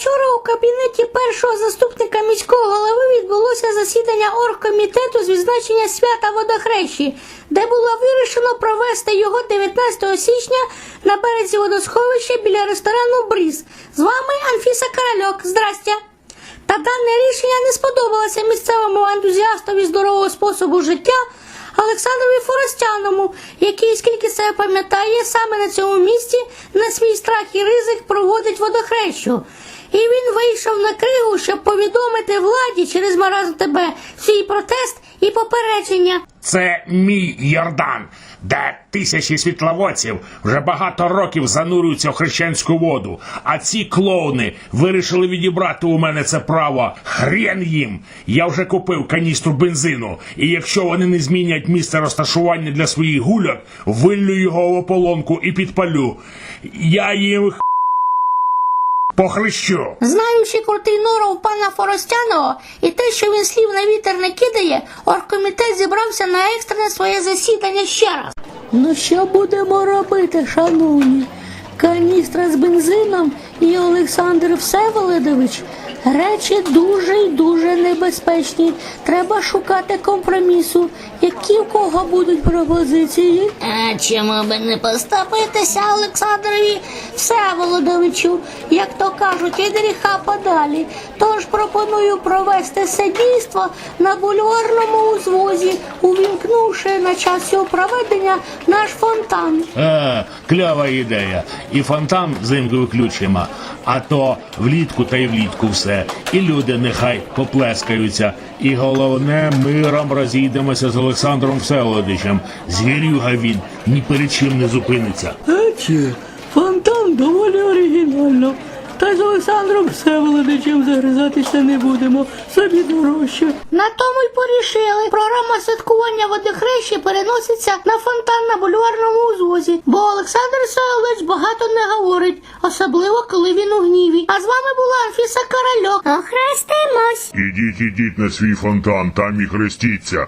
Позавчора у кабінеті першого заступника міського голови відбулося засідання оргкомітету з відзначення свята водохрещі, де було вирішено провести його 19 січня на березі водосховища біля ресторану Бріз. З вами Анфіса Корольок. Здрастя! Та дане рішення не сподобалося місцевому ентузіастові здорового способу життя Олександрові Форостяному, який, скільки себе пам'ятає, саме на цьому місці на свій страх і ризик проводить водохрещу. І він вийшов на кригу, щоб повідомити владі через маразм тебе свій протест і попередження. Це мій Йордан, де тисячі світловодців вже багато років занурюються в хрещенську воду. А ці клоуни вирішили відібрати у мене це право. Хрен їм! Я вже купив каністру бензину, і якщо вони не змінять місце розташування для своїх гульок, виллю його в ополонку і підпалю. Я їм х- похрещу. Знаючи крутий норов пана Форостяного і те, що він слів на вітер не кидає, оргкомітет зібрався на екстрене своє засідання ще раз. Ну що будемо робити, шановні? Каністра з бензином і Олександр Всеволодович речі дуже й дуже небезпечні. Треба шукати компромісу. Які в кого будуть пропозиції? А чому би не поступитися Олександрові Всеволодовичу, як то кажуть, від гріха подалі. Тож пропоную провести це дійство на бульварному узвозі, увімкнувши на час його проведення наш фонтан. А, клява ідея. І фонтан взимку виключимо. А то влітку та й влітку все. І люди нехай поплескаються. І головне, миром розійдемося з Олександром Всеволодичем. Звірюга він ні перед чим не зупиниться. Ече, фонтан доволі оригінально. Та й з Олександром Всеволодичем загризатися не будемо, собі дорожче. На тому й порішили. Програма святкування водохрещі переноситься на фонтан на бульварному узвозі, бо Олександр Савович багато не говорить, особливо коли він у гніві. А з вами була Анфіса Корольок. Охрестимось! Ідіть, ідіть на свій фонтан, там і хрестіться.